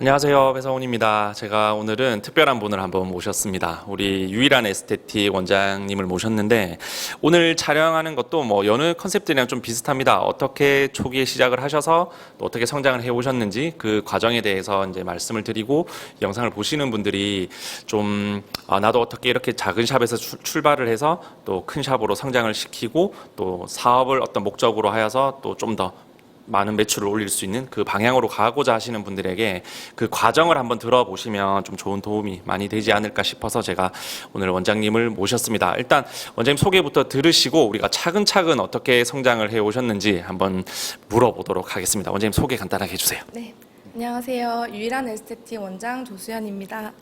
안녕하세요. 배성훈입니다. 제가 오늘은 특별한 분을 한번 모셨습니다. 우리 유일한 에스테틱 원장님을 모셨는데 오늘 촬영하는 것도 뭐 여느 컨셉들이랑 좀 비슷합니다. 어떻게 초기에 시작을 하셔서 또 어떻게 성장을 해 오셨는지 그 과정에 대해서 이제 말씀을 드리고 영상을 보시는 분들이 좀 아, 나도 어떻게 이렇게 작은 샵에서 출- 출발을 해서 또 큰 샵으로 성장을 시키고 또 사업을 어떤 목적으로 하여서 또 좀 더 많은 매출을 올릴 수 있는 그 방향으로 가고자 하시는 분들에게 그 과정을 한번 들어보시면 좀 좋은 도움이 많이 되지 않을까 싶어서 제가 오늘 원장님을 모셨습니다. 일단 원장님 소개부터 들으시고 우리가 차근차근 어떻게 성장을 해 오셨는지 한번 물어보도록 하겠습니다. 원장님 소개 간단하게 해주세요. 네. 안녕하세요. 유일한 에스테틱 원장 조수연입니다.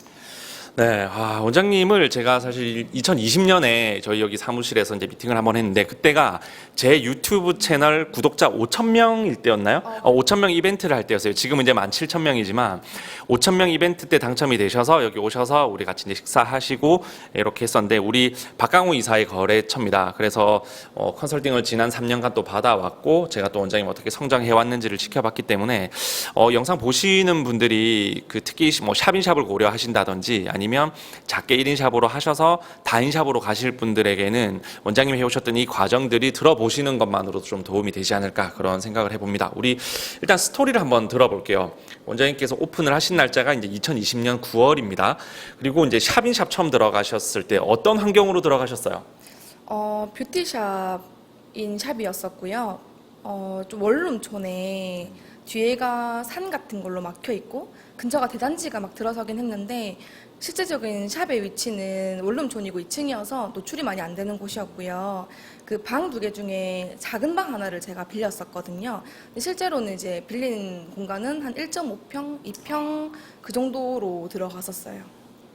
네, 아, 원장님을 제가 사실 2020년에 저희 여기 사무실에서 이제 미팅을 한번 했는데 그때가 제 유튜브 채널 구독자 5천 명일 때였나요? 어, 5천 명 이벤트를 할 때였어요. 지금은 이제 1만 7천 명이지만 5천 명 이벤트 때 당첨이 되셔서 여기 오셔서 우리 같이 이제 식사하시고 이렇게 했었는데 우리 박강우 이사의 거래처입니다. 그래서 어, 컨설팅을 지난 3년간 또 받아왔고 제가 또 원장님 어떻게 성장해 왔는지를 지켜봤기 때문에 어, 영상 보시는 분들이 그 특히 뭐 샵인샵을 고려하신다든지 아니 면 작게 1인 샵으로 하셔서 다인 샵으로 가실 분들에게는 원장님이 해오셨던 이 과정들이 들어보시는 것만으로도 좀 도움이 되지 않을까 그런 생각을 해봅니다. 우리 일단 스토리를 한번 들어볼게요. 원장님께서 오픈을 하신 날짜가 이제 2020년 9월입니다. 그리고 이제 샵인샵 처음 들어가셨을 때 어떤 환경으로 들어가셨어요? 어, 뷰티샵인 샵이었었고요. 어, 좀 원룸촌에 뒤에가 산 같은 걸로 막혀 있고 근처가 대단지가 막 들어서긴 했는데 실제적인 샵의 위치는 원룸촌이고 2층이어서 노출이 많이 안 되는 곳이었고요. 그 방 두 개 중에 작은 방 하나를 제가 빌렸었거든요. 근데 실제로는 이제 빌린 공간은 한 1.5평, 2평 그 정도로 들어갔었어요.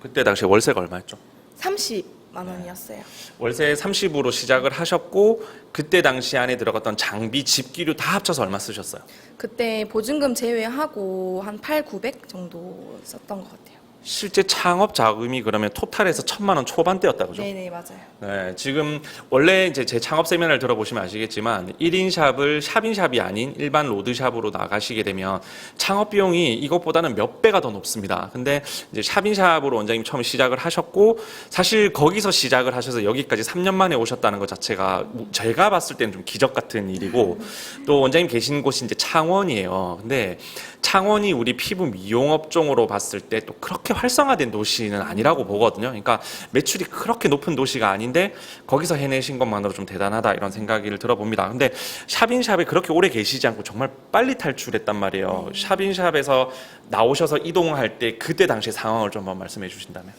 그때 당시 월세가 얼마였죠? 30만 원이었어요. 월세 30으로 시작을 하셨고 그때 당시 안에 들어갔던 장비, 집기류 다 합쳐서 얼마 쓰셨어요? 그때 보증금 제외하고 한 8, 900 정도 썼던 것 같아요. 실제 창업 자금이 그러면 토탈에서 천만 원 초반대였다 그죠? 네네 맞아요. 네, 지금 원래 이제 제 창업 세미나를 들어보시면 아시겠지만 1인 샵을 샵인 샵이 아닌 일반 로드 샵으로 나가시게 되면 창업 비용이 이것보다는 몇 배가 더 높습니다. 근데 이제 샵인 샵으로 원장님 처음 시작을 하셨고 사실 거기서 시작을 하셔서 여기까지 3년 만에 오셨다는 것 자체가 뭐 제가 봤을 때는 좀 기적 같은 일이고 또 원장님 계신 곳이 이제 창원이에요. 근데 창원이 우리 피부 미용 업종으로 봤을 때 또 그렇게 활성화된 도시는 아니라고 보거든요. 그러니까 매출이 그렇게 높은 도시가 아닌데 거기서 해내신 것만으로 좀 대단하다 이런 생각을 들어봅니다. 근데 샵인샵에 그렇게 오래 계시지 않고 정말 빨리 탈출했단 말이에요. 샵인샵에서 나오셔서 이동할 때 그때 당시 상황을 좀 한번 말씀해 주신다면.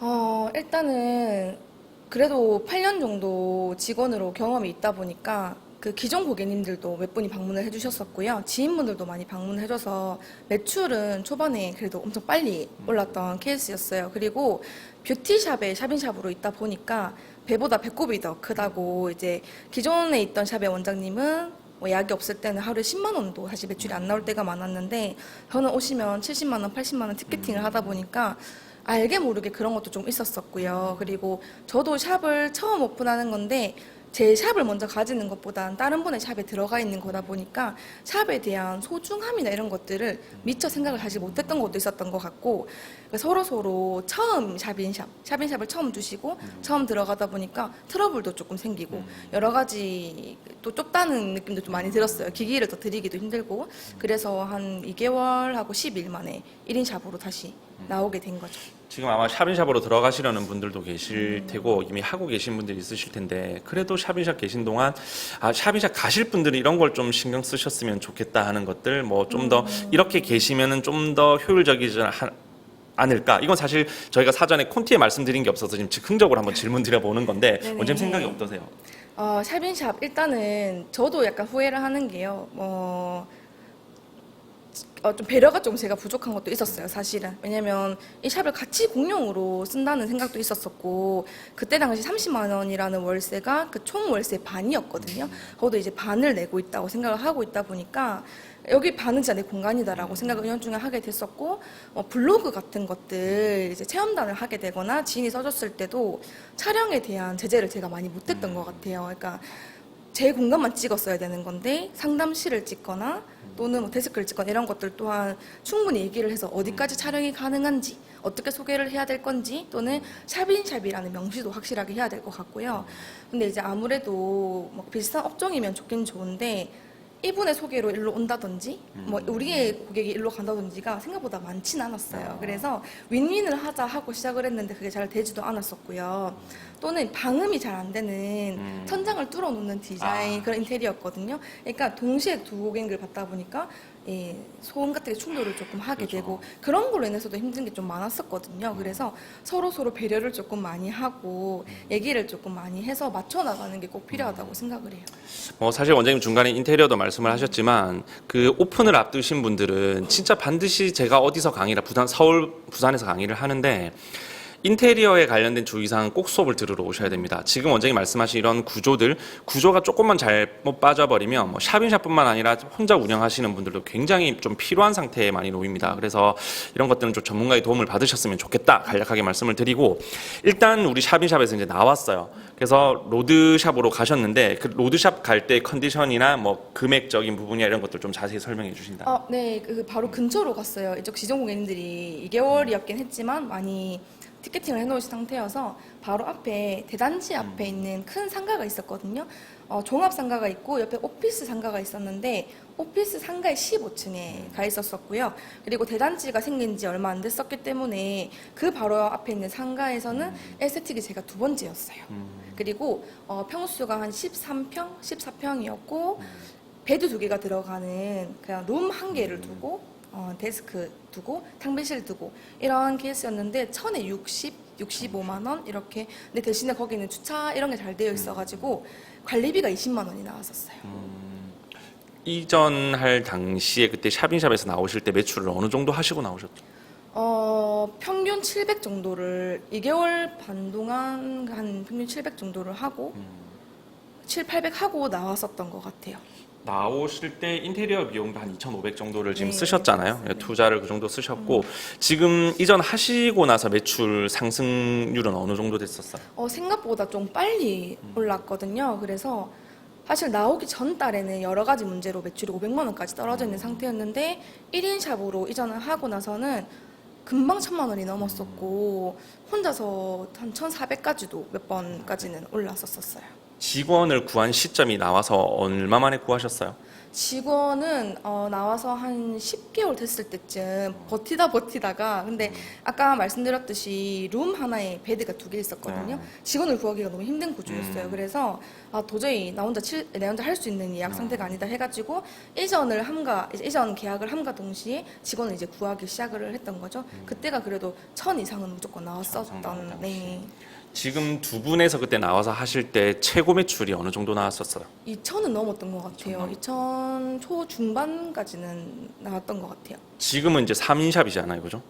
어, 일단은 그래도 8년 정도 직원으로 경험이 있다 보니까 그 기존 고객님들도 몇 분이 방문을 해주셨었고요. 지인분들도 많이 방문해줘서 매출은 초반에 그래도 엄청 빨리 올랐던 케이스였어요. 그리고 뷰티샵에 샵인샵으로 있다 보니까 배보다 배꼽이 더 크다고 이제 기존에 있던 샵의 원장님은 뭐 약이 없을 때는 하루에 10만 원도 사실 매출이 안 나올 때가 많았는데 저는 오시면 70만 원, 80만 원 티켓팅을 하다 보니까 알게 모르게 그런 것도 좀 있었었고요. 그리고 저도 샵을 처음 오픈하는 건데 제 샵을 먼저 가지는 것보단 다른 분의 샵에 들어가 있는 거다 보니까 샵에 대한 소중함이나 이런 것들을 미처 생각을 하지 못했던 것도 있었던 것 같고 서로 서로 처음 샵인샵, 샵인샵을 처음 두시고 처음 들어가다 보니까 트러블도 조금 생기고 여러 가지 또 좁다는 느낌도 좀 많이 들었어요. 기기를 더 드리기도 힘들고. 그래서 한 2개월하고 10일 만에 1인 샵으로 다시 나오게 된 거죠. 지금 아마 샵인샵으로 들어가시려는 분들도 계실 테고 이미 하고 계신 분들이 있으실 텐데 그래도 샵인샵 계신 동안 아 샵인샵 가실 분들이 이런 걸 좀 신경 쓰셨으면 좋겠다 하는 것들 뭐 좀 더 이렇게 계시면은 좀 더 효율적이지 하- 않을까 이건 사실 저희가 사전에 콘티에 말씀드린 게 없어서 지금 즉흥적으로 한번 질문 드려보는 건데 네네. 원장님 생각이 어떠세요? 어, 샵인샵 일단은 저도 약간 후회를 하는 게요. 뭐 어, 좀 배려가 좀 제가 부족한 것도 있었어요, 사실은. 왜냐면 이 샵을 같이 공용으로 쓴다는 생각도 있었었고, 그때 당시 30만 원이라는 월세가 그 총 월세 반이었거든요. 저도 이제 반을 내고 있다고 생각을 하고 있다 보니까, 여기 반은 진짜 내 공간이다라고 생각을 연중에 하게 됐었고, 어, 블로그 같은 것들 이제 체험단을 하게 되거나 지인이 써줬을 때도 촬영에 대한 제재를 제가 많이 못했던 것 같아요. 그러니까 제 공간만 찍었어야 되는 건데 상담실을 찍거나 또는 뭐 데스크를 찍거나 이런 것들 또한 충분히 얘기를 해서 어디까지 촬영이 가능한지 어떻게 소개를 해야 될 건지 또는 샵인샵이라는 명시도 확실하게 해야 될 것 같고요. 근데 이제 아무래도 뭐 비슷한 업종이면 좋긴 좋은데 이분의 소개로 일로 온다든지 뭐 우리의 고객이 일로 간다든지가 생각보다 많진 않았어요. 그래서 윈윈을 하자 하고 시작을 했는데 그게 잘 되지도 않았었고요. 또는 방음이 잘 안 되는 천장을 뚫어 놓는 디자인 그런 인테리어였거든요. 그러니까 동시에 두 고객을 받다 보니까 예, 소음 같은 게 충돌을 조금 하게 되고 그런 걸로 인해서도 힘든 게 좀 많았었거든요. 그래서 서로 서로 배려를 조금 많이 하고 얘기를 조금 많이 해서 맞춰 나가는 게 꼭 필요하다고 생각을 해요. 뭐 사실 원장님 중간에 인테리어도 말씀을 하셨지만 그 오픈을 앞두신 분들은 진짜 반드시 제가 어디서 강의를 부산 서울 부산에서 강의를 하는데 인테리어에 관련된 주의사항 꼭 수업을 들으러 오셔야 됩니다. 지금 원장님 말씀하신 이런 구조들 구조가 조금만 잘못 빠져버리면 뭐 샵인샵뿐만 아니라 혼자 운영하시는 분들도 굉장히 좀 필요한 상태에 많이 놓입니다. 그래서 이런 것들은 좀 전문가의 도움을 받으셨으면 좋겠다 간략하게 말씀을 드리고 일단 우리 샵인샵에서 이제 나왔어요. 그래서 로드샵으로 가셨는데 그 로드샵 갈 때 컨디션이나 뭐 금액적인 부분이나 이런 것들 좀 자세히 설명해 주신다. 어, 네, 그 바로 근처로 갔어요. 이쪽 지정 고객님들이 2개월이었긴 했지만 많이 티켓팅을 해놓으신 상태여서 바로 앞에 대단지 앞에 있는 큰 상가가 있었거든요. 어, 종합 상가가 있고 옆에 오피스 상가가 있었는데 오피스 상가의 15층에 가 있었었고요. 그리고 대단지가 생긴 지 얼마 안 됐었기 때문에 그 바로 앞에 있는 상가에서는 에스테틱이 제가 두 번째였어요. 그리고 어, 평수가 한 13평, 14평이었고 베드 두 개가 들어가는 그냥 룸 한 개를 두고 어, 데스크 두고 탕비실 두고 이런 케이스였는데 천에 60, 65만 원 이렇게 근데 대신에 거기는 주차 이런 게 잘 되어 있어가지고 관리비가 20만 원이 나왔었어요. 이전할 당시에 그때 샵인샵에서 나오실 때 매출을 어느 정도 하시고 나오셨죠? 어, 평균 700 정도를 2개월 반 동안 한 평균 700 정도를 하고 7, 800 하고 나왔었던 것 같아요. 나오실 때 인테리어 비용도 한 2,500 정도를 지금 네, 쓰셨잖아요. 맞습니다. 투자를 그 정도 쓰셨고 지금 이전 하시고 나서 매출 상승률은 어느 정도 됐었어요? 어, 생각보다 좀 빨리 올랐거든요. 그래서 사실 나오기 전 달에는 여러 가지 문제로 매출이 500만 원까지 떨어져 있는 상태였는데 1인 샵으로 이전을 하고 나서는 금방 천만 원이 넘었었고 혼자서 한 1,400까지도 몇 번까지는 올랐었었어요. 직원을 구한 시점이 나와서 얼마 만에 구하셨어요? 직원은 어, 나와서 한 10개월 됐을 때쯤 버티다 버티다가 근데 아까 말씀드렸듯이 룸 하나에 베드가 두 개 있었거든요. 직원을 구하기가 너무 힘든 구조였어요. 그래서 아, 도저히 나 혼자 칠, 내 혼자 할 수 있는 예약 상태가 아니다 해가지고 이전을 함과 이전 계약을 함과 동시에 직원을 이제 구하기 시작을 했던 거죠. 그때가 그래도 천 이상은 무조건 나왔었던 네. 지금 두 분에서 그때 나와서 하실 때 최고 매출이 어느 정도 나왔었어요? 2천은 넘었던 것 같아요. 2천 초 중반까지는 나왔던 것 같아요. 지금은 이제 3인샵이잖아요, 그죠?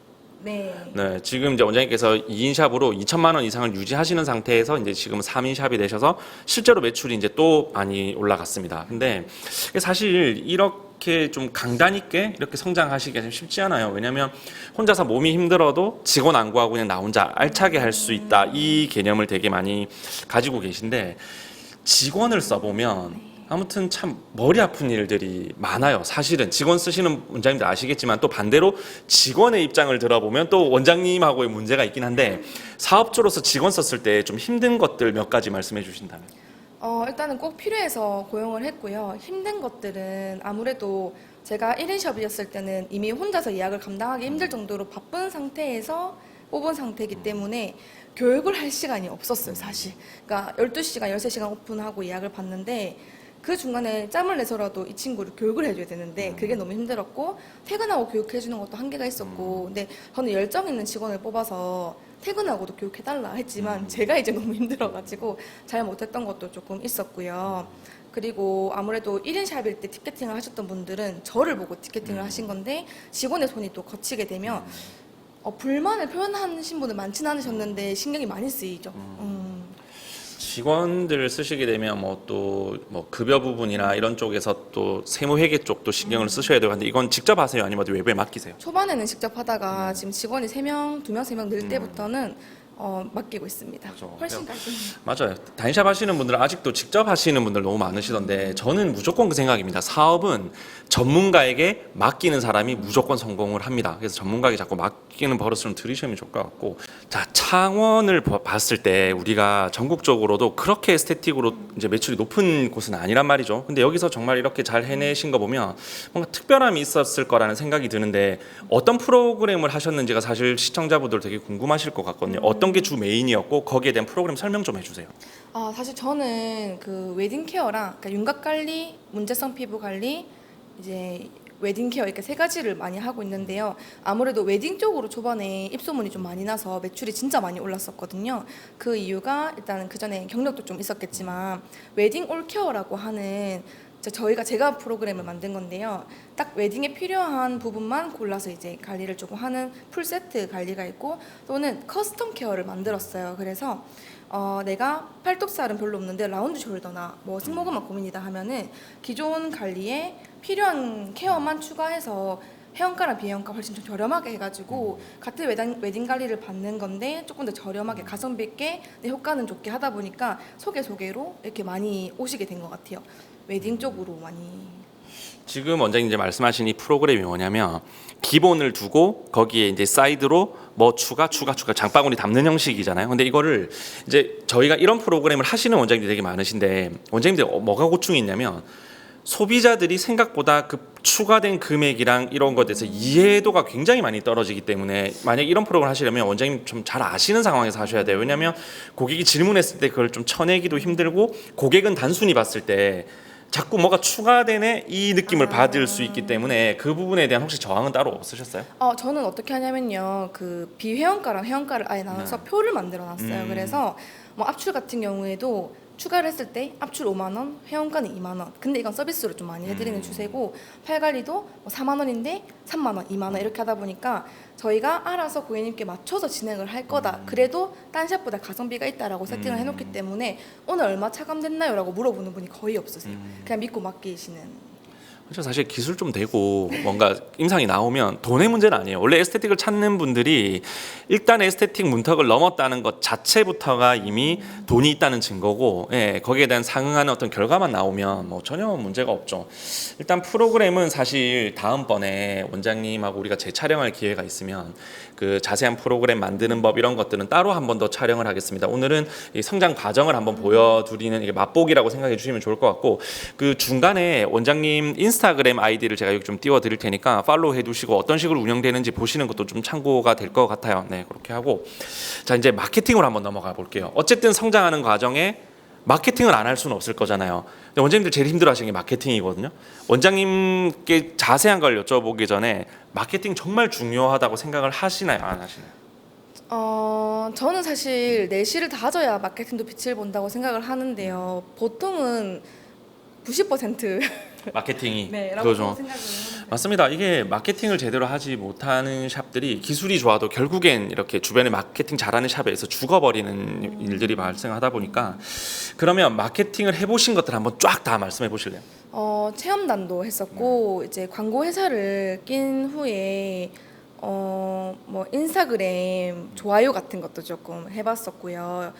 네. 네, 지금 이제 원장님께서 2인샵으로 2천만 원 이상을 유지하시는 상태에서 이제 지금 3인샵이 되셔서 실제로 매출이 이제 또 많이 올라갔습니다. 근데 사실 이렇게 좀 강단 있게 이렇게 성장하시기가 좀 쉽지 않아요. 왜냐하면 혼자서 몸이 힘들어도 직원 안 구하고 그냥 나 혼자 알차게 할 수 있다 이 개념을 되게 많이 가지고 계신데 직원을 써보면 아무튼 참 머리 아픈 일들이 많아요. 사실은 직원 쓰시는 원장님들 아시겠지만 또 반대로 직원의 입장을 들어보면 또 원장님하고의 문제가 있긴 한데 사업주로서 직원 썼을 때 좀 힘든 것들 몇 가지 말씀해 주신다면. 어, 일단은 꼭 필요해서 고용을 했고요. 힘든 것들은 아무래도 제가 1인 샵이었을 때는 이미 혼자서 예약을 감당하기 힘들 정도로 바쁜 상태에서 뽑은 상태이기 때문에 교육을 할 시간이 없었어요, 사실. 그러니까 12시간, 13시간 오픈하고 예약을 받는데 그 중간에 짬을 내서라도 이 친구를 교육을 해줘야 되는데 그게 너무 힘들었고 퇴근하고 교육해주는 것도 한계가 있었고 근데 저는 열정 있는 직원을 뽑아서 퇴근하고도 교육해달라 했지만 제가 이제 너무 힘들어가지고 잘 못했던 것도 조금 있었고요. 그리고 아무래도 1인 샵일 때 티켓팅을 하셨던 분들은 저를 보고 티켓팅을 하신 건데 직원의 손이 또 거치게 되면 어, 불만을 표현하신 분은 많지는 않으셨는데 신경이 많이 쓰이죠. 음. 직원들 쓰시게 되면 뭐또뭐 급여 부분이나 이런 쪽에서 또 세무 회계 쪽도 신경을 쓰셔야 되고 한데 이건 직접 하세요 아니면 어디 외부에 맡기세요? 초반에는 직접 하다가 지금 직원이 3명, 2명, 3명 늘 때부터는 어, 맡기고 있습니다. 맞아. 훨씬 깔끔해요. 맞아요. 단샵 하시는 분들은 아직도 직접 하시는 분들 너무 많으시던데 저는 무조건 그 생각입니다. 사업은 전문가에게 맡기는 사람이 무조건 성공을 합니다. 그래서 전문가에게 자꾸 맡기는 버릇을 좀 들이시면 좋을 것 같고 자 창원을 봐- 봤을 때 우리가 전국적으로도 그렇게 에스테틱으로 이제 매출이 높은 곳은 아니란 말이죠. 근데 여기서 정말 이렇게 잘 해내신 거 보면 뭔가 특별함이 있었을 거라는 생각이 드는데 어떤 프로그램을 하셨는지가 사실 시청자분들 되게 궁금하실 것 같거든요. 어떤 게 주 메인이었고 거기에 대한 프로그램 설명 좀 해주세요. 아, 사실 저는 그 웨딩 케어랑 그러니까 윤곽 관리, 문제성 피부 관리, 이제 웨딩 케어 이렇게 세 가지를 많이 하고 있는데요. 아무래도 웨딩 쪽으로 초반에 입소문이 좀 많이 나서 매출이 진짜 많이 올랐었거든요. 그 이유가 일단은 그 전에 경력도 좀 있었겠지만 웨딩 올 케어라고 하는 저희가 제가 프로그램을 만든 건데요. 딱 웨딩에 필요한 부분만 골라서 이제 관리를 조금 하는 풀 세트 관리가 있고 또는 커스텀 케어를 만들었어요. 그래서 어, 내가 팔뚝살은 별로 없는데 라운드 숄더나 뭐 승모근만 고민이다 하면은 기존 관리에 필요한 케어만 추가해서 회원가랑 비회원가 훨씬 좀 저렴하게 해가지고 같은 웨딩, 웨딩 관리를 받는 건데 조금 더 저렴하게 가성비 있게 내 효과는 좋게 하다 보니까 소개 소개로 이렇게 많이 오시게 된 것 같아요. 웨딩 쪽으로 많이 지금 원장님 이제 말씀하신 이 프로그램이 뭐냐면 기본을 두고 거기에 이제 사이드로 뭐 추가 추가 추가 장바구니 담는 형식이잖아요. 근데 이거를 이제 저희가 이런 프로그램을 하시는 원장님들이 되게 많으신데 원장님들 어, 뭐가 고충이 있냐면 소비자들이 생각보다 그 추가된 금액이랑 이런 것에 대해서 이해도가 굉장히 많이 떨어지기 때문에 만약 이런 프로그램을 하시려면 원장님 좀 잘 아시는 상황에서 하셔야 돼요. 왜냐하면 고객이 질문했을 때 그걸 좀 쳐내기도 힘들고 고객은 단순히 봤을 때 자꾸 뭐가 추가되네 이 느낌을 아. 받을 수 있기 때문에 그 부분에 대한 혹시 저항은 따로 없으셨어요? 어, 저는 어떻게 하냐면요. 그 비회원가랑 회원가를 아예 나눠서 표를 만들어 놨어요. 음. 그래서 뭐 압출 같은 경우에도 추가를 했을 때 압출 5만 원, 회원가는 2만 원. 근데 이건 서비스로 좀 많이 해드리는 음. 추세고 팔 관리도 뭐 4만 원인데 3만 원, 2만 원 이렇게 하다 보니까 저희가 알아서 고객님께 맞춰서 진행을 할 거다. 그래도 딴 샵보다 가성비가 있다라고 세팅을 음. 해놓기 때문에 오늘 얼마 차감됐나요?라고 물어보는 분이 거의 없으세요. 음. 그냥 믿고 맡기시는. 그렇죠. 사실 기술 좀 되고 뭔가 임상이 나오면 돈의 문제는 아니에요. 원래 에스테틱을 찾는 분들이 일단 에스테틱 문턱을 넘었다는 것 자체부터가 이미 돈이 있다는 증거고, 예, 거기에 대한 상응하는 어떤 결과만 나오면 뭐 전혀 문제가 없죠. 일단 프로그램은 사실 다음번에 원장님하고 우리가 재촬영할 기회가 있으면 그 자세한 프로그램 만드는 법 이런 것들은 따로 한 번 더 촬영을 하겠습니다. 오늘은 이 성장 과정을 한번 보여드리는 이게 맛보기라고 생각해 주시면 좋을 것 같고 그 중간에 원장님 인스 타그램 아이디를 제가 여기 좀 띄워 드릴 테니까 팔로우 해 두시고 어떤 식으로 운영되는지 보시는 것도 좀 참고가 될 것 같아요. 네, 그렇게 하고 자, 이제 마케팅으로 한번 넘어가 볼게요. 어쨌든 성장하는 과정에 마케팅을 안 할 수는 없을 거잖아요. 근데 원장님들 제일 힘들어하시는 게 마케팅이거든요. 원장님께 자세한 걸 여쭤보기 전에 마케팅 정말 중요하다고 생각을 하시나요, 안 하시나요? 어, 저는 사실 내실을 다져야 마케팅도 빛을 본다고 생각을 하는데요. 보통은 90% 마케팅이 네, 라고 그거죠. 생각을 하는데. 맞습니다. 이게 마케팅을 제대로 하지 못하는 샵들이 기술이 좋아도 결국엔 이렇게 주변에 마케팅 잘하는 샵에서 죽어버리는 일들이 발생하다 보니까 그러면 마케팅을 해보신 것들 한번 쫙 다 말씀해 보실래요? 어, 체험단도 했었고 이제 광고 회사를 낀 후에 어, 뭐 인스타그램 좋아요 같은 것도 조금 해봤었고요.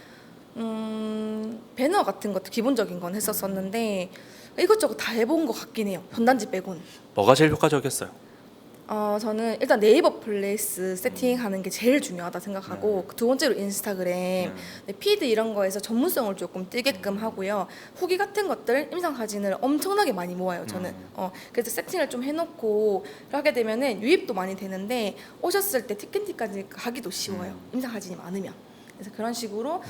음, 배너 같은 것도 기본적인 건 했었었는데 이것저것 다 해본 것 같긴 해요. 전단지 빼고는. 뭐가 제일 효과적이었어요? 어, 저는 일단 네이버 플레이스 세팅하는 게 제일 중요하다 생각하고 그두 번째로 인스타그램, 네, 피드 이런 거에서 전문성을 조금 띄게끔 하고요. 후기 같은 것들, 임상 사진을 엄청나게 많이 모아요. 저는 어, 그래서 세팅을 좀 해놓고 하게 되면은 유입도 많이 되는데 오셨을 때 티켓팅까지 하기도 쉬워요. 임상 사진이 많으면. 그래서 그런 식으로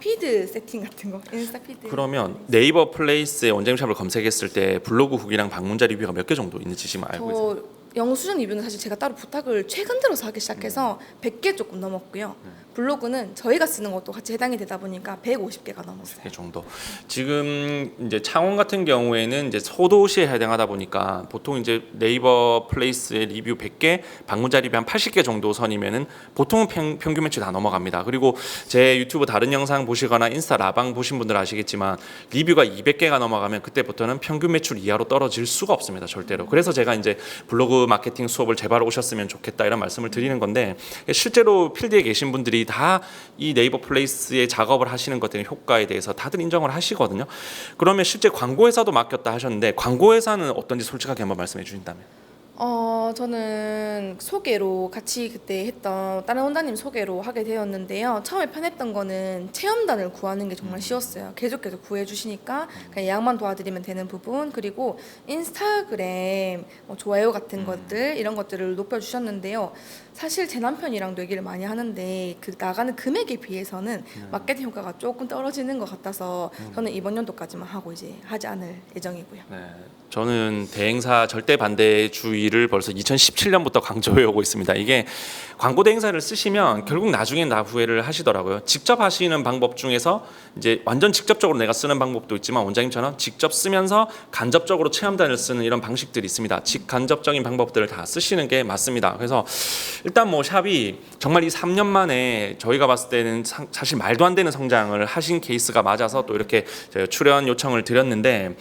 피드 세팅 같은 거, 인스타 피드. 그러면 네이버 플레이스에 원장님 샵을 검색했을 때 블로그 후기랑 방문자 리뷰가 몇 개 정도 있는지 지금 알고 계세요? 저 영수증 리뷰는 사실 제가 따로 부탁을 최근 들어서 하기 시작해서 100개 조금 넘었고요. 블로그는 저희가 쓰는 것도 같이 해당이 되다 보니까 150개가 넘었어요. 개 정도. 지금 이제 창원 같은 경우에는 이제 소도시에 해당하다 보니까 보통 이제 네이버 플레이스의 리뷰 100개, 방문자 리뷰 한 80개 정도 선이면은 보통은 평, 평균 매출 다 넘어갑니다. 그리고 제 유튜브 다른 영상 보시거나 인스타 라방 보신 분들 아시겠지만 리뷰가 200개가 넘어가면 그때부터는 평균 매출 이하로 떨어질 수가 없습니다. 절대로. 그래서 제가 이제 블로그 마케팅 수업을 제발 오셨으면 좋겠다 이런 말씀을 드리는 건데 실제로 필드에 계신 분들이 다 이 네이버 플레이스에 작업을 하시는 것들의 효과에 대해서 다들 인정을 하시거든요. 그러면 실제 광고회사도 맡겼다 하셨는데 광고회사는 어떤지 솔직하게 한번 말씀해 주신다면. 어, 저는 소개로 같이 그때 했던 다른 원장님 소개로 하게 되었는데요. 처음에 편했던 거는 체험단을 구하는 게 정말 쉬웠어요. 계속해서 구해주시니까 그냥 예약만 도와드리면 되는 부분 그리고 인스타그램 뭐 좋아요 같은 것들 이런 것들을 높여주셨는데요. 사실 제 남편이랑도 얘기를 많이 하는데 그 나가는 금액에 비해서는 마케팅 효과가 조금 떨어지는 것 같아서 저는 이번 연도까지만 하고 이제 하지 않을 예정이고요. 네, 저는 대행사 절대 반대주의를 벌써 2017년부터 강조해 오고 있습니다. 이게 광고 대행사를 쓰시면 결국 나중엔 다 후회를 하시더라고요. 직접 하시는 방법 중에서 이제 완전 직접적으로 내가 쓰는 방법도 있지만 원장님처럼 직접 쓰면서 간접적으로 체험단을 쓰는 이런 방식들이 있습니다. 직간접적인 방법들을 다 쓰시는 게 맞습니다. 그래서 일단 뭐 샵이 정말 이 3년 만에 저희가 봤을 때는 상- 사실 말도 안 되는 성장을 하신 케이스가 맞아서 또 이렇게 출연 요청을 드렸는데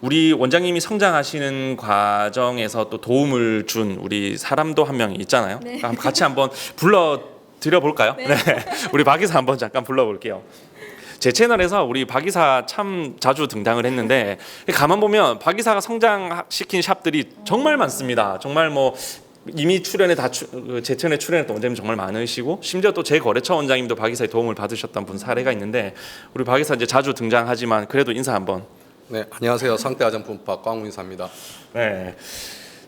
우리 원장님이 성장하시는 과정에서 또 도움을 준 우리 사람도 한 명 있잖아요. 그럼 같이 한번 불러 드려 볼까요? 네. 우리 박 이사 한번 잠깐 불러 볼게요. 제 채널에서 우리 박 이사 참 자주 등장을 했는데 가만 보면 박 이사가 성장시킨 샵들이 정말 많습니다. 정말 뭐 이미 출연에 다제 채널에 출연했던 원장님 정말 많으시고 심지어 또 제 거래처 원장님도 박 이사의 도움을 받으셨던 분 사례가 있는데 우리 박 이사 이제 자주 등장하지만 그래도 인사 한번 네, 안녕하세요. 상태 화장품파 꽝문사입니다. 네.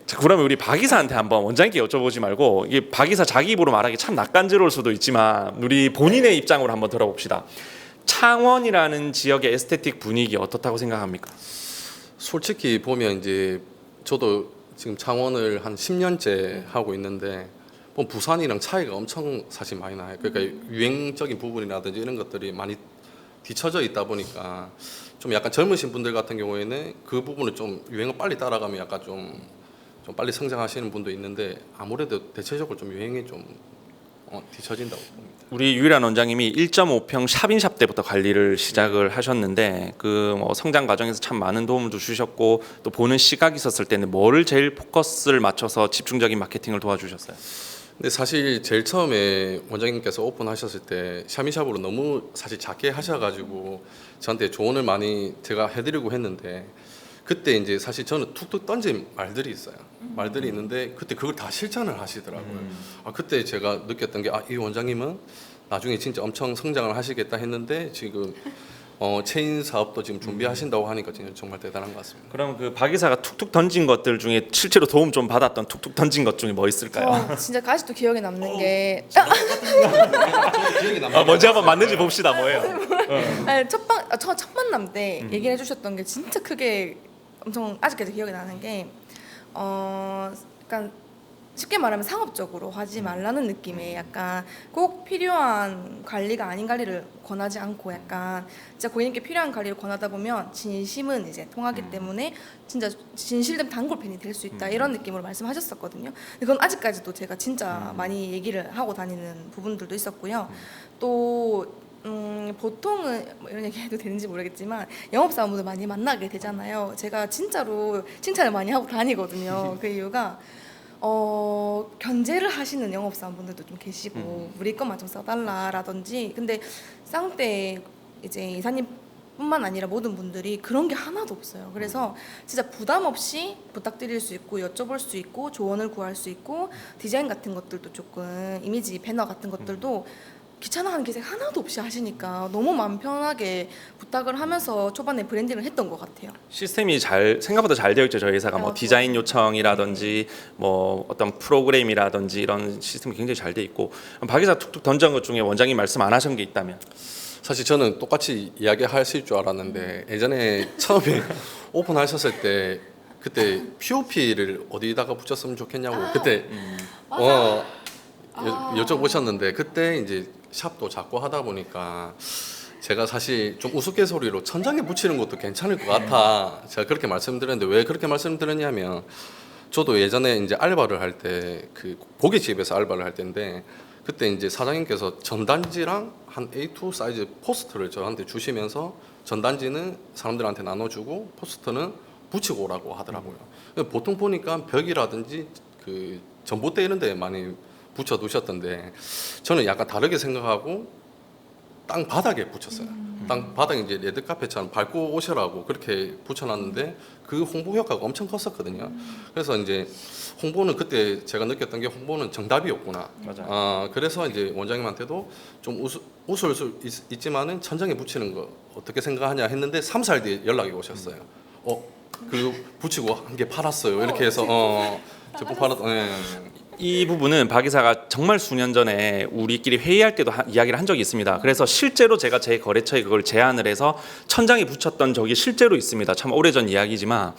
자, 그러면 우리 박 이사한테 한번 원장님께 여쭤보지 말고 이게 박 이사 자기 입으로 말하기 참 낯간지러울 수도 있지만 우리 본인의 입장으로 한번 들어봅시다. 창원이라는 지역의 에스테틱 분위기 어떻다고 생각합니까? 솔직히 보면 이제 저도 지금 창원을 한 10년째 하고 있는데 뭐 부산이랑 차이가 엄청 사실 많이 나요. 그러니까 유행적인 부분이라든지 이런 것들이 많이 뒤처져 있다 보니까 좀 약간 젊으신 분들 같은 경우에는 그 부분을 좀 유행을 빨리 따라가면 약간 좀, 좀 빨리 성장하시는 분도 있는데 아무래도 대체적으로 좀 유행에 좀 어, 뒤처진다고 봅니다. 우리 유일한 원장님이 1.5평 샵인샵 때부터 관리를 시작을 하셨는데 그 뭐 성장 과정에서 참 많은 도움도 주셨고 또 보는 시각이 있었을 때는 뭐를 제일 포커스를 맞춰서 집중적인 마케팅을 도와주셨어요. 근데 사실 제일 처음에 원장님께서 오픈하셨을 때 샤미샵으로 너무 사실 작게 하셔가지고 저한테 조언을 많이 제가 해드리고 했는데 그때 이제 사실 저는 툭툭 던진 말들이 있어요. 말들이 있는데 그때 그걸 다 실천을 하시더라고요. 아 그때 제가 느꼈던 게 아 이 원장님은 나중에 진짜 엄청 성장을 하시겠다 했는데 지금 어 체인 사업도 지금 준비하신다고 하니까 진짜 정말 대단한 것 같습니다. 그럼 그 박 이사가 툭툭 던진 것들 중에 실제로 도움 좀 받았던 툭툭 던진 것 중에 뭐 있을까요? 저 진짜 아직도 기억에 남는 게. 아, 먼저 한번 맞는지 봅시다. 뭐예요? 아니, 첫 방 아, 첫, 첫 만남 때 얘기를 해주셨던 게 진짜 크게 엄청 아직까지 기억이 나는 게 어, 약간 쉽게 말하면 상업적으로 하지 말라는 느낌의 약간 꼭 필요한 관리가 아닌 관리를 권하지 않고 약간 진짜 고객님께 필요한 관리를 권하다 보면 진심은 이제 통하기 때문에 진짜 진실된 단골팬이 될 수 있다 이런 느낌으로 말씀하셨었거든요. 근데 그건 아직까지도 제가 진짜 많이 얘기를 하고 다니는 부분들도 있었고요. 또 음, 보통은 뭐 이런 얘기 해도 되는지 모르겠지만 영업사원분들 많이 만나게 되잖아요. 제가 진짜로 칭찬을 많이 하고 다니거든요. 그 이유가 어, 견제를 하시는 영업사원분들도 좀 계시고 우리 것만 좀 써달라라든지 근데 쌍때 이제 이사님 뿐만 아니라 모든 분들이 그런 게 하나도 없어요. 그래서 진짜 부담 없이 부탁드릴 수 있고 여쭤볼 수 있고 조언을 구할 수 있고 디자인 같은 것들도 조금 이미지 배너 같은 것들도 귀찮아하는 기색 하나도 없이 하시니까 너무 마음 편하게 부탁을 하면서 초반에 브랜딩을 했던 것 같아요. 시스템이 잘 생각보다 잘 되어 있죠. 저희 회사가. 뭐 어, 디자인 요청이라든지 뭐 어떤 프로그램이라든지 이런 시스템이 굉장히 잘 돼 있고. 박 이사 툭툭 던진 것 중에 원장님 말씀 안 하신 게 있다면? 사실 저는 똑같이 이야기하실 줄 알았는데 예전에 처음에 오픈하셨을 때 그때 POP를 어디다가 붙였으면 좋겠냐고 그때 어 여, 여쭤보셨는데 그때 이제 샵도 작고 하다 보니까 제가 사실 좀 우스갯소리로 천장에 붙이는 것도 괜찮을 것 같아 제가 그렇게 말씀드렸는데 왜 그렇게 말씀드렸냐면 저도 예전에 이제 알바를 할 때 그 고깃집에서 알바를 할 때인데 그때 이제 사장님께서 전단지랑 한 A2 사이즈 포스터를 저한테 주시면서 전단지는 사람들한테 나눠주고 포스터는 붙이고 오라고 하더라고요. 근데 보통 보니까 벽이라든지 그 전봇대 이런 데 많이 붙여 두셨던데 저는 약간 다르게 생각하고 땅 바닥에 붙였어요. 땅 바닥에 이제 레드 카펫처럼 밟고 오셔라고 그렇게 붙여놨는데 그 홍보 효과가 엄청 컸었거든요. 그래서 이제 홍보는 그때 제가 느꼈던 게 홍보는 정답이었구나. 맞아요. 아 그래서 이제 원장님한테도 좀 웃, 웃을 수 있, 지만은 천장에 붙이는 거 어떻게 생각하냐 했는데 3, 4일 뒤에 연락이 오셨어요. 어, 그 붙이고 한 개 팔았어요. 이렇게 해서 어, 제품 팔았. 네. 이 부분은 박 이사가 정말 수년 전에 우리끼리 회의할 때도 하- 이야기를 한 적이 있습니다. 그래서 실제로 제가 제 거래처에 그걸 제안을 해서 천장에 붙였던 적이 실제로 있습니다. 참 오래전 이야기지만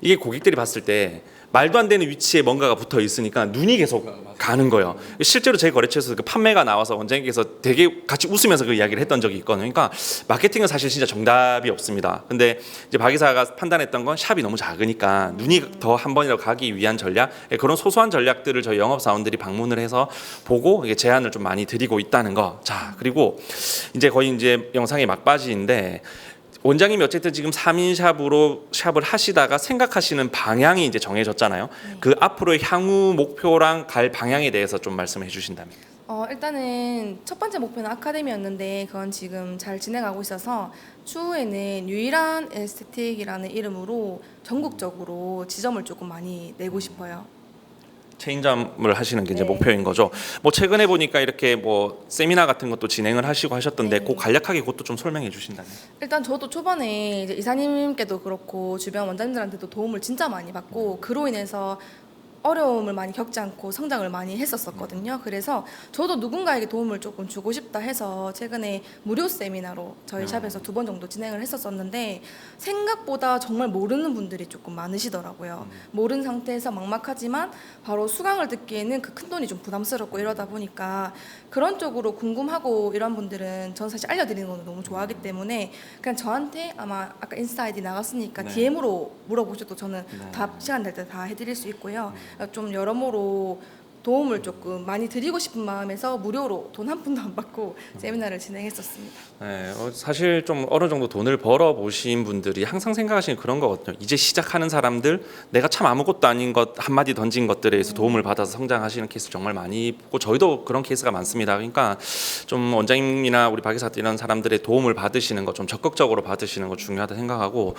이게 고객들이 봤을 때 말도 안 되는 위치에 뭔가가 붙어 있으니까 눈이 계속 가는 거예요. 실제로 제 거래처에서 그 판매가 나와서 원장님께서 되게 같이 웃으면서 그 이야기를 했던 적이 있거든요. 그러니까 마케팅은 사실 진짜 정답이 없습니다. 근데 이제 박 이사가 판단했던 건 샵이 너무 작으니까 눈이 더 한 번이라도 가기 위한 전략 예, 그런 소소한 전략들을 저희 영업 사원들이 방문을 해서 보고 제안을 좀 많이 드리고 있다는 거. 자 그리고 이제 거의 이제 영상의 막바지인데 원장님이 어쨌든 지금 3인 샵으로 샵을 하시다가 생각하시는 방향이 이제 정해졌잖아요. 그 앞으로의 향후 목표랑 갈 방향에 대해서 좀 말씀해 주신다면. 어, 일단은 첫 번째 목표는 아카데미였는데 그건 지금 잘 진행하고 있어서 추후에는 유일한 에스테틱이라는 이름으로 전국적으로 지점을 조금 많이 내고 싶어요. 체인점을 하시는 게 이제 네. 목표인 거죠. 뭐 최근에 보니까 이렇게 뭐 세미나 같은 것도 진행을 하시고 하셨던데 네. 그 간략하게 그것도 좀 설명해 주신다면. 일단 저도 초반에 이제 이사님께도 그렇고 주변 원장님들한테도 도움을 진짜 많이 받고 그로 인해서 어려움을 많이 겪지 않고 성장을 많이 했었었거든요. 그래서 저도 누군가에게 도움을 조금 주고 싶다 해서 최근에 무료 세미나로 저희 샵에서 두 번 정도 진행을 했었었는데 생각보다 정말 모르는 분들이 조금 많으시더라고요. 모르는 상태에서 막막하지만 바로 수강을 듣기에는 그 큰 돈이 좀 부담스럽고 이러다 보니까 그런 쪽으로 궁금하고 이런 분들은 전 사실 알려드리는 거는 너무 좋아하기 때문에 그냥 저한테 아마 아까 인스타 아이디 나갔으니까 네. DM으로 물어보셔도 저는 네. 답 시간 될 때 다 해드릴 수 있고요. 좀 여러모로 도움을 조금 많이 드리고 싶은 마음에서 무료로 돈 한 푼도 안 받고 세미나를 진행했었습니다. 네, 어, 사실 좀 어느 정도 돈을 벌어 보신 분들이 항상 생각하시는 그런 거거든요. 이제 시작하는 사람들, 내가 참 아무것도 아닌 것 한마디 던진 것들에 의해서 도움을 받아서 성장하시는 케이스 정말 많이 보고 저희도 그런 케이스가 많습니다. 그러니까 좀 원장님이나 우리 박이사 이런 사람들의 도움을 받으시는 거 좀 적극적으로 받으시는 거 중요하다 생각하고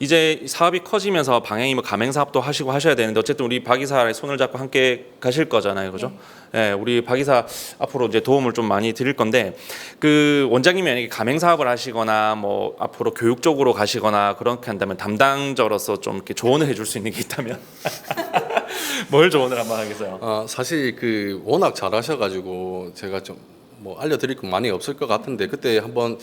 이제 사업이 커지면서 방향이 뭐 가맹 사업도 하시고 하셔야 되는데 어쨌든 우리 박이사의 손을 잡고 함께 가실 거 잖아요, 그죠? 예, 우리 박 이사 앞으로 이제 도움을 좀 많이 드릴 건데 그 원장님이 만약에 가맹 사업을 하시거나 뭐 앞으로 교육 쪽으로 가시거나 그렇게 한다면 담당자로서 좀 이렇게 조언을 해줄 수 있는 게 있다면 뭘 조언을 한번 하겠어요? 아 사실 그 워낙 잘하셔가지고 제가 좀 뭐 알려드릴 건 많이 없을 것 같은데 그때 한번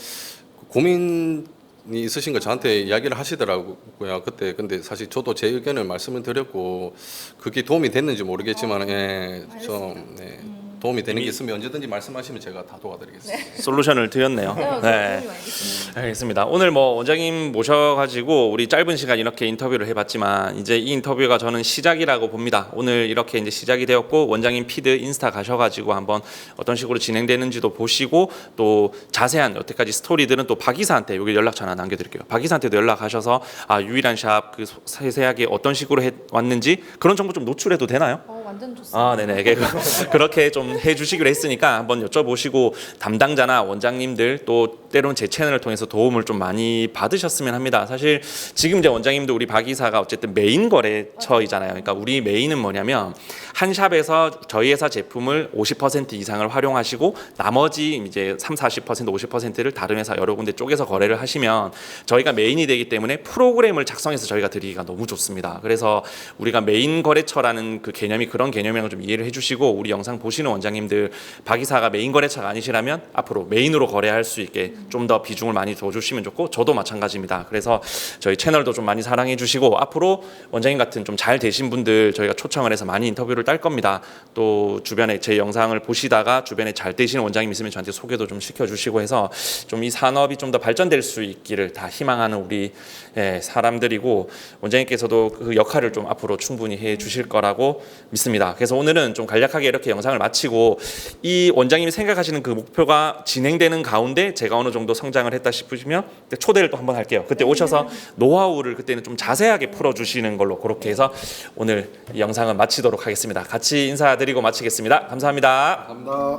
고민이 있으신 거 저한테 이야기를 하시더라고요. 그때 근데 사실 저도 제 의견을 말씀을 드렸고 그게 도움이 됐는지 모르겠지만 예, 좀 네, 도움이 되는 게 있으면 언제든지 말씀하시면 제가 다 도와드리겠습니다. 솔루션을 드렸네요. 네. 도움이 알겠습니다. 알겠습니다. 오늘 뭐 원장님 모셔가지고 우리 짧은 시간 이렇게 인터뷰를 해봤지만 이제 이 인터뷰가 저는 시작이라고 봅니다. 오늘 이렇게 이제 시작이 되었고 원장님 피드 인스타 가셔가지고 한번 어떤 식으로 진행되는지도 보시고 또 자세한 여태까지 스토리들은 또 박이사한테 여기 연락처 하나 남겨드릴게요. 박이사한테도 연락하셔서 아 유일한 샵 그 세세하게 어떤 식으로 해 왔는지 그런 정보 좀 노출해도 되나요? 어, 완전 좋습니다. 아, 네네. 그- 그렇게 좀 해주시기로 했으니까 한번 여쭤보시고 담당자나 원장님들 또 때로는 제 채널을 통해서 도움을 좀 많이 받으셨으면 합니다. 사실 지금 이제 원장님도 우리 박 이사가 어쨌든 메인 거래처이잖아요. 그러니까 우리 메인은 뭐냐면 한 샵에서 저희 회사 제품을 50% 이상을 활용하시고 나머지 이제 3, 40%, 50%를 다른 회사 여러 군데 쪼개서 거래를 하시면 저희가 메인이 되기 때문에 프로그램을 작성해서 저희가 드리기가 너무 좋습니다. 그래서 우리가 메인 거래처라는 그 개념이 그런 개념이라는 걸좀 이해를 해주시고 우리 영상 보시는 원장님들 박 이사가 메인 거래처가 아니시라면 앞으로 메인으로 거래할 수 있게 좀 더 비중을 많이 둬주시면 좋고 저도 마찬가지입니다. 그래서 저희 채널도 좀 많이 사랑해 주시고 앞으로 원장님 같은 좀 잘 되신 분들 저희가 초청을 해서 많이 인터뷰를 딸 겁니다. 또 주변에 제 영상을 보시다가 주변에 잘 되시는 원장님 있으면 저한테 소개도 좀 시켜주시고 해서 좀 이 산업이 좀 더 발전될 수 있기를 다 희망하는 우리 예, 사람들이고 원장님께서도 그 역할을 좀 앞으로 충분히 해 주실 거라고 믿습니다. 있습니다. 그래서 오늘은 좀 간략하게 이렇게 영상을 마치고 이 원장님이 생각하시는 그 목표가 진행되는 가운데 제가 어느 정도 성장을 했다 싶으시면 그때 초대를 또 한번 할게요. 그때 오셔서 노하우를 그때는 좀 자세하게 풀어주시는 걸로 그렇게 해서 오늘 이 영상은 마치도록 하겠습니다. 같이 인사드리고 마치겠습니다. 감사합니다. 감사합니다.